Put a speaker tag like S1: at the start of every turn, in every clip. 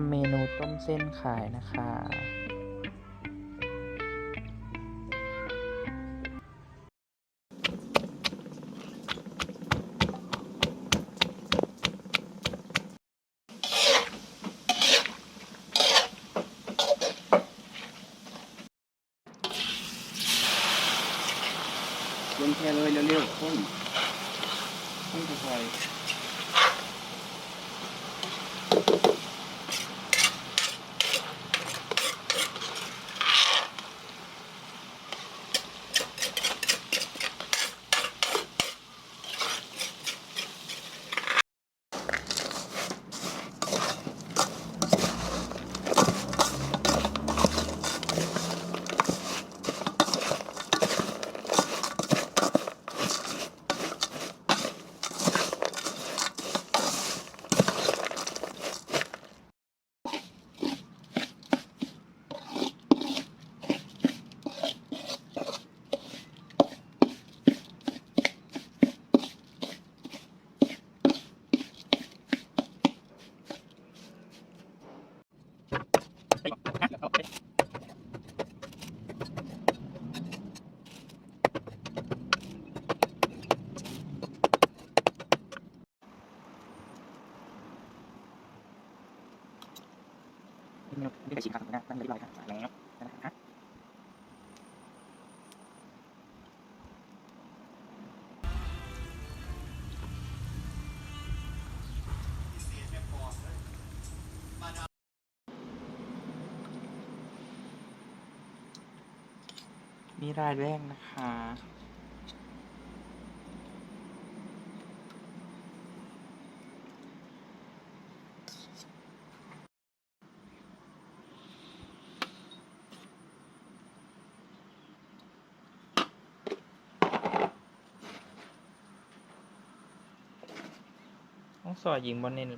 S1: ำเมนูต้มเส้นขายนะคะ
S2: ลงแค่เลยเร็วๆข้นข้นค่อย
S1: นี่ไม่ได้ชิมครับนะนั่งเรียบร้อยครับแล้วนะครับ นี่รายแรกนะคะ ต้องสอดยิงบอลเน้น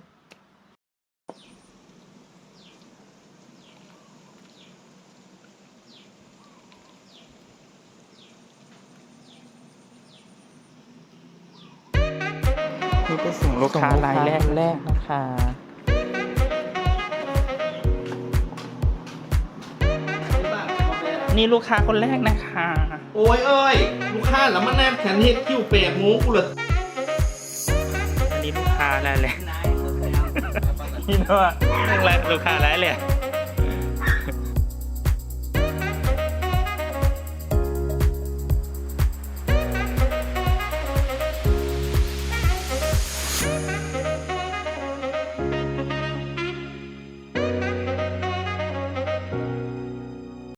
S1: นี่เป็นส่งลูกค้ารายแรกแรกนะคะนี่ลูกค้าคนแรกนะคะ
S2: โอ้ยเอ้ย ลูกค้าแล้วมันแนบแขนเฮ็ดคิ้วเปรกหมูกูเหรอ
S1: อันนี้ลูกค้ารายแรกนี่เนาะเรื่องแรกลูกค้ารายแรก